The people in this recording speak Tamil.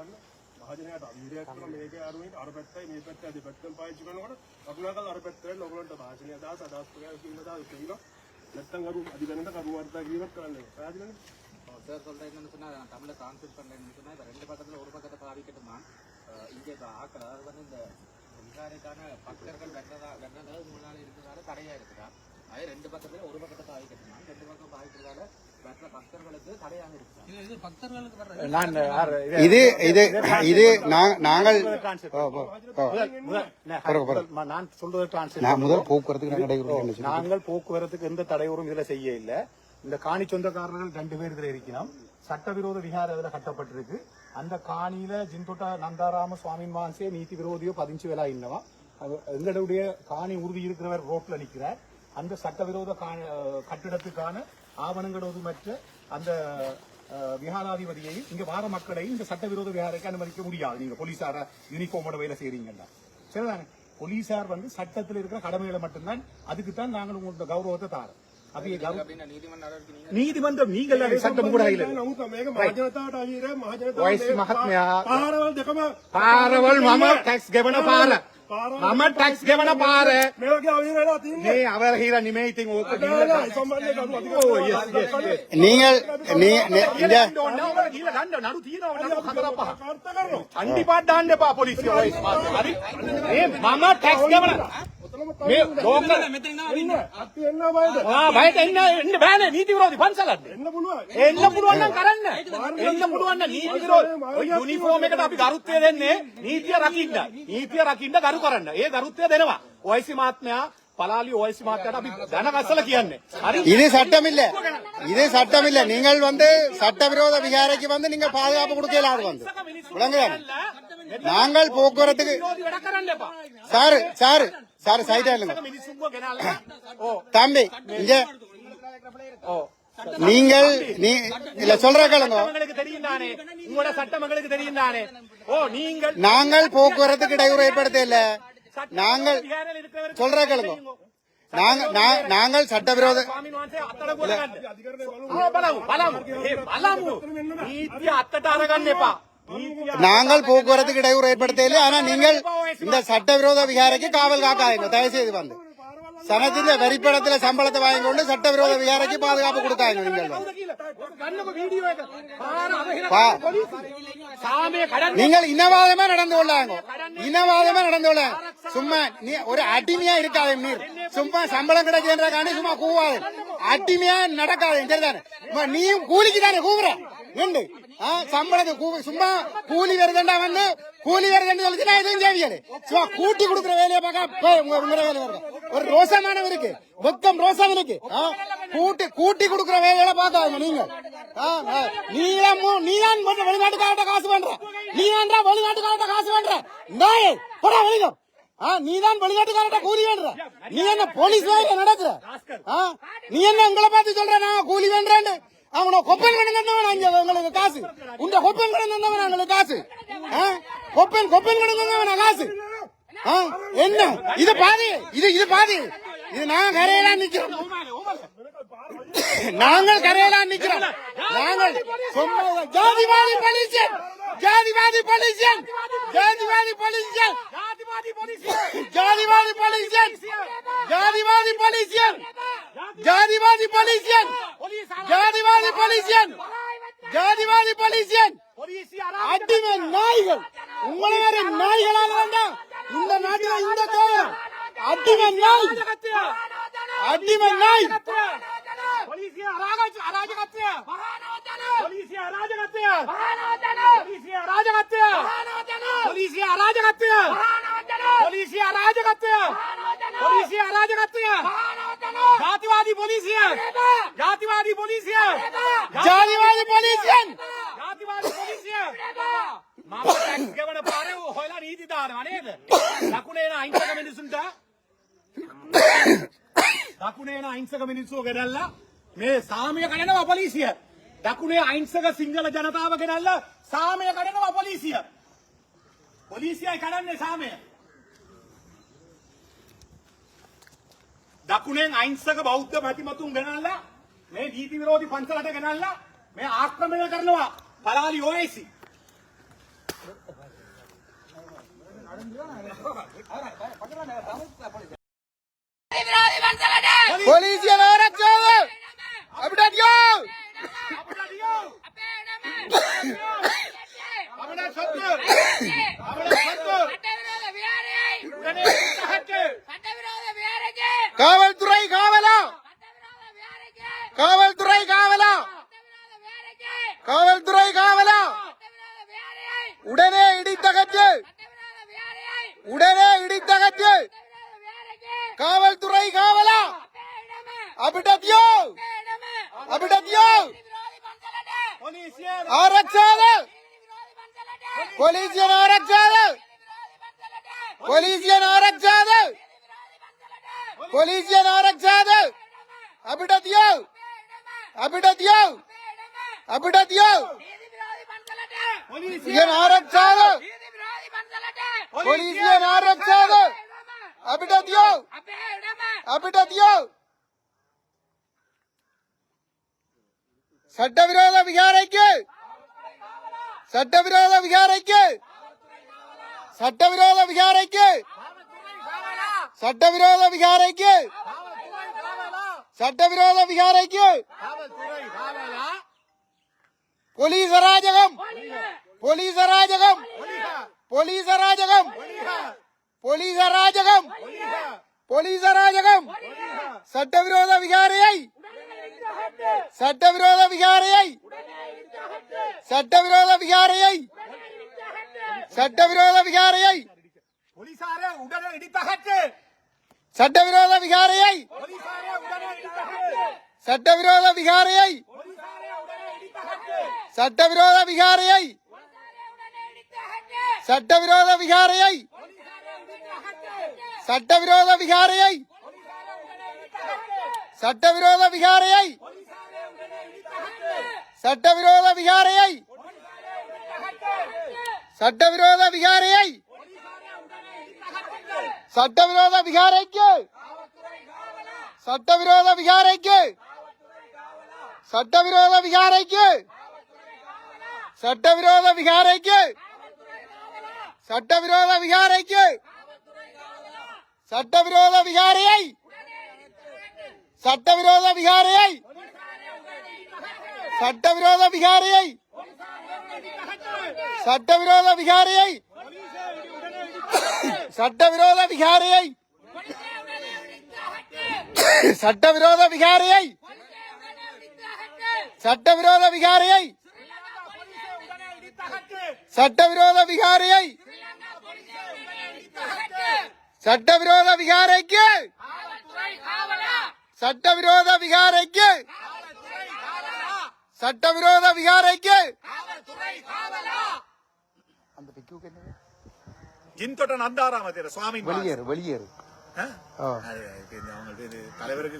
කරන්න මහජනයාට අවීරයක් කරන මේක අරුවෙන් අර පැත්තයි මේ පැත්තයි දෙපැත්තෙන් පාවිච්චි කරනකොට කරුණාකර අර පැත්තෙන් ඔයගොල්ලන්ට භාෂණය අදහස් අදහස් ප්‍රකාශ කියන අදහස් තියෙනවා නැත්තම් අරු අධිකරණයට කරු වර්තා කිරීමක් කරන්න පැහැදිලිද சார் சொல்றது என்னன்னு சொன்னா நான் தமிழை டிரான்ஸ்லேட் பண்றேன்னு சொன்னா இப்ப ரெண்டு பக்கத்துல ஒரு பக்கத்தை பாதிக்கட்டுமா அஹ் இங்க இப்ப ஆக்கள் அதாவது வந்து இந்த விசாரிக்கான பக்தர்கள் வென்றதா வென்றதா முன்னாடி இருக்கிறதால தடையா இருக்குதா அதே ரெண்டு பக்கத்துல ஒரு பக்கத்தை பாதிக்கட்டுமா ரெண்டு பக்கம் பாதிக்கிறதால இது இது இது நாங்கள் நான் சொல்றது டிரான்ஸ்லேட் நான் முதல் போக்குவரத்துக்கு நாங்கள் போக்குவரத்துக்கு எந்த தடையூறும் இதுல செய்ய இல்ல இந்த காணி சொந்தக்காரர்கள் ரெண்டு பேர் இதுல இருக்கணும் சட்டவிரோத விகாரம் இதுல கட்டப்பட்டிருக்கு. அந்த காணியில ஜின்தொட்ட நந்தாராம சுவாமின் வான்சே நீதி விரோதியோ பதிஞ்சு வேலா இன்னவா? எங்களுடைய காணி உறுதி இருக்கிறவர் ரோட்ல நிக்கிறார். அந்த சட்டவிரோத கட்டிடத்துக்கான ஆவணங்களோதுமற்ற அந்த விஹாராதிபதியையும் இங்க வார மக்களையும் இந்த சட்டவிரோத விஹாரைக்கு அனுமதிக்க முடியாது. நீங்க போலீஸார யூனிஃபார்மோட வேலை செய்யறீங்கன்னா சரிதாங்க போலீசார் வந்து சட்டத்தில் இருக்கிற கடமைகளை மட்டும்தான் அதுக்கு தான் நாங்கள் உங்களுக்கு கௌரவத்தை தாரோம். நீதிமன்றம் நீங்கள் சட்டம் கூட වයස් මහත්මයා පාරවල් දෙකම පාරවල් මම ටැක්ස් ගෙවන පාර මම ටැක්ස් ගෙවන පාර මේ වගේ අවීර වෙලා තින්නේ මේ අවරහිර නෙමේ ඉතින් ඕක නෑ, නෑ, සම්බන්ධයෙන් කරු අධිකරණය ඕ yes yes yes நீங்கள் நீ- நீ- இந்த ගිහලා ගන්න නඩු තියෙනවා නඩු හතර පහ කර්ත කරනවා අන්තිපාට දාන්න එපා පොලිසිය වයිස් මාත් හරි මේ මම ටැක්ස් ගෙවන බයට එන්න එන්න බෑනේ නීති විරෝධී පන්සලක් එන්න පුළුවන් එන්න පුළුවන් නම් කරන්න. එන්න පුළුවන් නම් නීති විරෝධ ඔය යුනිෆෝම් එකට අපි ගරුත්වය දෙන්නේ නීතිය රකින්න. නීතිය රකින්න ගරු කරන්න. ඒ ගරුත්වය දෙනවා. ඔයිසි මහත්මයා පලාලි ඔයිසි මහත්මයාට අපි ධන වැස්සල කියන්නේ. හරි. இது சட்டம் இல்ல இது சட்டம் இல்ல நீங்கள் வந்து சட்டவிரோத விகாரைக்கு வந்து நீங்க பாதுகாப்பு கொடுக்கல அது வந்து விளங்குதா நாங்கள் போக்குவரத்துக்கு சாரு சாரு சாரு சைட்டா தம்பி இங்க நீங்கள் நீ இல்ல சொல்ற கேளுங்க. உங்களோட தெரியும் நாங்கள் போக்குவரத்துக்கு டைவர் ஏற்படுத்த இல்ல நாங்கள் சொல்ற கேளுங்க. நாங்கள் சட்டவிரோத அத்தட நாங்கள் போக்குவரத்துக்கு இடையூறு ஏற்படுத்தவில்லை. ஆனா நீங்கள் இந்த சட்டவிரோத விகாரைக்கு காவல் காக்காதீங்க. தயவுசெய்து வந்து. சனத்தின் வரிப்படத்துல சம்பளத்தை வாங்கி கொண்டு சட்டவிரோத விகாரைக்கு பாதுகாப்பு கொடுக்காங்க நீங்கள் நீங்கள் இனவாதமா நடந்து கொள்ளாங்க. இனவாதமா நடந்து கொள்ளாங்க சும்மா நீ ஒரு அடிமையா இருக்காது நீர் சும்மா சம்பளம் கிடைக்குதுன்றக்காண்டி சும்மா கூவாது. அடிமையா நடக்காது. சரிதானே? நீயும் கூலிக்கு தானே கூவுற சம்பளத்தை கூ- சும்மா கூலி வருதுண்டா வந்து கூலி வருதுன்னு சொல்லி நான் எதுவும் செய்வியது சும்மா கூட்டி கொடுக்குற வேலையை பார்க்க போய் உங்க வேலை வருது ஒரு ரோசமானம் இருக்கு. வெக்கம் ரோசம் இருக்கு. கூட்டி கூட்டி கொடுக்குற வேலையில பாக்காதீங்க நீங்க. ஆ, ஆ, நீலாம் நீதான் வெளிநாட்டுக்காரட்ட காசு பண்ற. நீ ஏன்டா வெளிநாட்டுக்காரட்ட காசு பண்ற. நாயே போடா வெளியில. நீ தான் வெளிநாட்டுக்காரட்ட கூலி வேண்டுற நீ என்ன போலீஸ் வேலை நடக்குற? நீ என்ன எங்களை பார்த்து சொல்ற? நான் கூலி வேண்டேன்னு அவனை கொப்பன் கடன் தந்தவன் நாங்க உங்களுக்கு காசு. உங்க கொப்பன் கடன் தந்தவன் எங்களுக்கு காசு. கொப்பன் கொப்பன் கடன் தந்தவன் காசு. என்ன? இது பாதி. இது இது பாதி. இது நான் கரையெல்லாம் நிக்கிறோம். நாங்கள் கரையெல்லாம் நிக்கிறோம். நாங்கள் ஜாதிவாதி பலிசன் ஜாதிவாதி பலிசன் ஜாதிவாதி பலிசன் ஜாதிவாதி பலிசன் ஜாதிவாதி பலிசன் ஜாதிவாதி பலிசன் பொலிசியன். ஜாதிவாதி பொலிசியன். அடிமை நாய்கள். உங்களை வேற நாய்களாக வேண்டாம் இந்த நாட்டில இந்த தோழம் அடிமை நாய். அடிமை நாய். அராஜகத்தையா? ජාතිවාදී පොලිසියෙන්. ජාතිවාදී පොලිසියෙන්. ජාතිවාදී පොලිසියෙන්. ජාතිවාදී පොලිසියෙන්. මම ටැක්ස් ගෙවන පාරේ හොයලා නීති දානවා නේද? ලකුණේන අහිංසක මිනිසුන්ට දකුණේන අහිංසක මිනිස්සු ගෙනල්ලා මේ සාමය කඩනවා පොලිසිය. දකුණේ අහිංසක සිංහල ජනතාව ගෙනල්ලා සාමය කඩනවා පොලිසිය. පොලිසියයි කඩන්නේ සාමය. දකුණෙන් අහිංසක බෞද්ධ ප්‍රතිමතුන් ගෙනල්ලා මේ නීති විරෝධී පන්සලට ගෙනල්ලා මේ ආක්‍රමණය කරනවා. පලාලි ඕයිසි. පොලිසිය ආරක්ෂාව අපිට ගියෝ අපිට ගියෝ අපේ නම! உடனே இடித்தகற்று. உடனே இடித்தகற்று. காவல்துறை காவலா? அபிடத்தியோ அபிடத்தியோ ஆரச்சாதல் போலீசியன் ஆரச்சாதல் போலீசியன் ஆரச்சாதல் போலீசியன் ஆரச்சாதல் அபிடத்தியோ அபிடத்தியோ அபிடத்தியோ ಏನು ಆರಕ್ಷಾದ ಪೊಲೀಸ್ ಏನು ಆರಕ್ಷಾದ ಅಬಿಟ ದಿಯೋ ಅಬಿಟ ದಿಯೋ சட்டவிரோத விகாரைக்கு. சட்டவிரோத விகாரைக்கு. சட்டவிரோத விகாரைக்கு. சட்டவிரோத விகாரைக்கு. சட்டவிரோத விகாரைக்கு. போலீஸ் அராஜகம். போலீச ராஜகம் போலீச ராஜகம் போலீச ராஜகம் போலீச ராஜகம் சட்டவிரோத விகாரையை சட்டவிரோத விகாரையை சட்டவிரோத விகாரையை சட்டவிரோத விகாரையை போலீசாரே உடனே இடித்தகற்று சட்டவிரோத விகாரையை சட்டவிரோத விகாரையை சட்டவிரோத விகாரையை சட்டவிரோத விகாரையை. சட்டவிரோத விகாரையை. சட்டவிரோத விகாரையை. சட்டவிரோத விகாரையை. சட்டவிரோத விகாரையை. சட்டவிரோத விகாரைக்கு. சட்டவிரோத விகாரைக்கு. சட்டவிரோத விகாரைக்கு. சட்டவிரோத விகாரைக்கு. சட்டவிரோத விகாரைக்கு. சட்டவிரோத விகாரையை. சட்டவிரோத விகாரையை. சட்டவிரோத விகாரையை. சட்டவிரோத விகாரையை. சட்டவிரோத விகாரையை. சட்டவிரோத விகாரையை. சட்டவிரோத விகாரையை. சட்டவிரோத விகாரையை சட்டவிரோத விகாரைக்கு சட்டவிரோத விகாரைக்கு சட்டவிரோத விகாரைக்கு அந்த பிக்குக்கு என்ன ஜின் தொட்டன் அந்தாராம தெரியல சுவாமி வெளியேறு வெளியேறு தலைவருக்கு